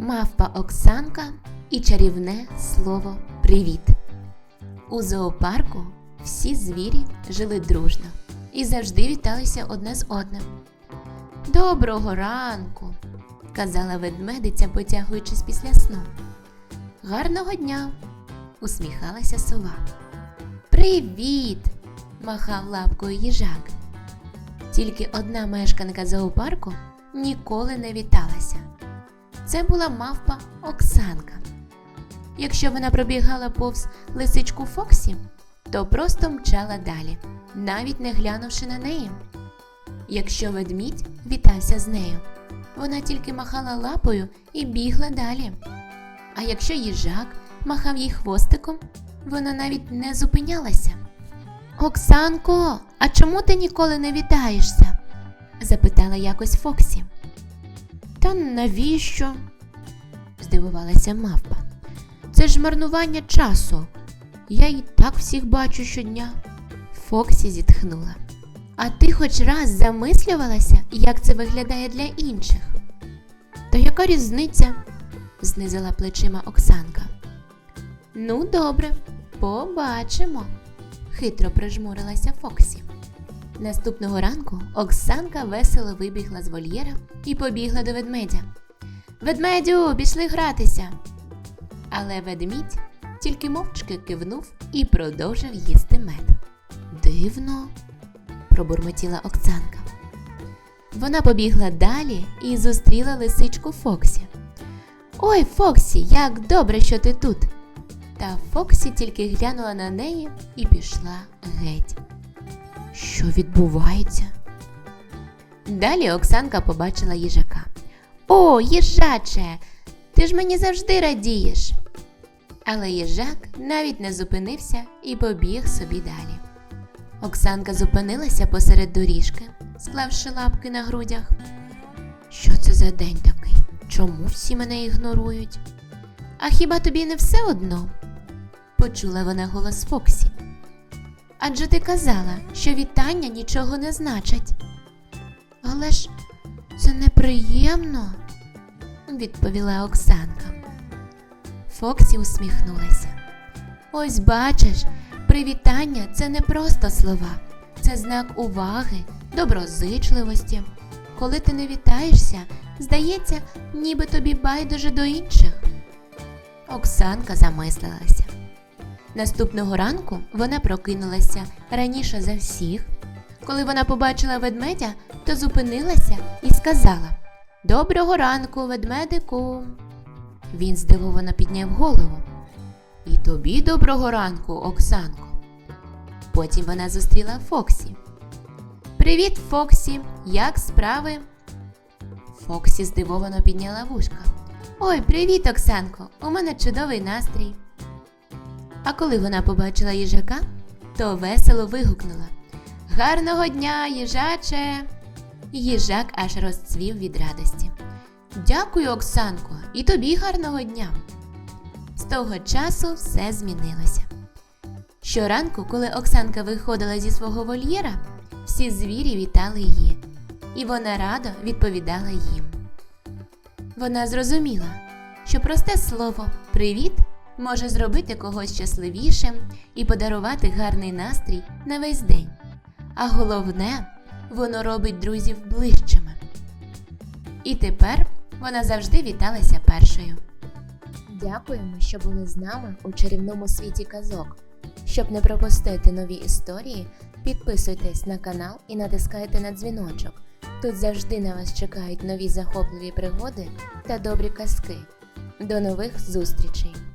Мавпа Оксанка і чарівне слово Привіт. У зоопарку всі звірі жили дружно і завжди віталися одне з одним. Доброго ранку, казала ведмедиця, потягуючись після сну. Гарного дня, усміхалася сова. Привіт! махав лапкою їжак. Тільки одна мешканка зоопарку ніколи не віталася. Це була мавпа Оксанка. Якщо вона пробігала повз лисичку Фоксі, то просто мчала далі, навіть не глянувши на неї. Якщо ведмідь вітався з нею, вона тільки махала лапою і бігла далі. А якщо їжак махав їй хвостиком, вона навіть не зупинялася. Оксанко, а чому ти ніколи не вітаєшся? запитала якось Фоксі. Та навіщо? здивувалася мавпа. Це ж марнування часу. Я і так всіх бачу щодня. Фоксі зітхнула. А ти хоч раз замислювалася, як це виглядає для інших? Та яка різниця? знизила плечима Оксанка. Ну, добре, побачимо, хитро прижмурилася Фоксі. Наступного ранку Оксанка весело вибігла з вольєра і побігла до ведмедя. Ведмедю, пішли гратися. Але ведмідь тільки мовчки кивнув і продовжив їсти мед. Дивно, пробурмотіла Оксанка. Вона побігла далі і зустріла лисичку Фоксі. Ой, Фоксі, як добре, що ти тут. Та Фоксі тільки глянула на неї і пішла геть. Що відбувається? Далі Оксанка побачила їжака. О, їжаче, ти ж мені завжди радієш. Але їжак навіть не зупинився і побіг собі далі. Оксанка зупинилася посеред доріжки, склавши лапки на грудях. Що це за день такий? Чому всі мене ігнорують? А хіба тобі не все одно? почула вона голос Фоксі. Адже ти казала, що вітання нічого не значать. Але ж це неприємно, відповіла Оксанка. Фоксі усміхнулася. Ось бачиш, привітання це не просто слова, це знак уваги, доброзичливості. Коли ти не вітаєшся, здається, ніби тобі байдуже до інших. Оксанка замислилася. Наступного ранку вона прокинулася раніше за всіх. Коли вона побачила ведмедя, то зупинилася і сказала Доброго ранку, ведмедику. Він здивовано підняв голову. І тобі доброго ранку, Оксанко. Потім вона зустріла Фоксі. Привіт, Фоксі, як справи? Фоксі здивовано підняла вушка. Ой, привіт, Оксанко! У мене чудовий настрій. А коли вона побачила їжака, то весело вигукнула Гарного дня, їжаче! Їжак аж розцвів від радості. Дякую, Оксанко, і тобі гарного дня. З того часу все змінилося. Щоранку, коли Оксанка виходила зі свого вольєра, всі звірі вітали її, і вона радо відповідала їм. Вона зрозуміла, що просте слово Привіт може зробити когось щасливішим і подарувати гарний настрій на весь день. А головне, воно робить друзів ближчими. І тепер вона завжди віталася першою. Дякуємо, що були з нами у чарівному світі казок. Щоб не пропустити нові історії, підписуйтесь на канал і натискайте на дзвіночок. Тут завжди на вас чекають нові захопливі пригоди та добрі казки. До нових зустрічей!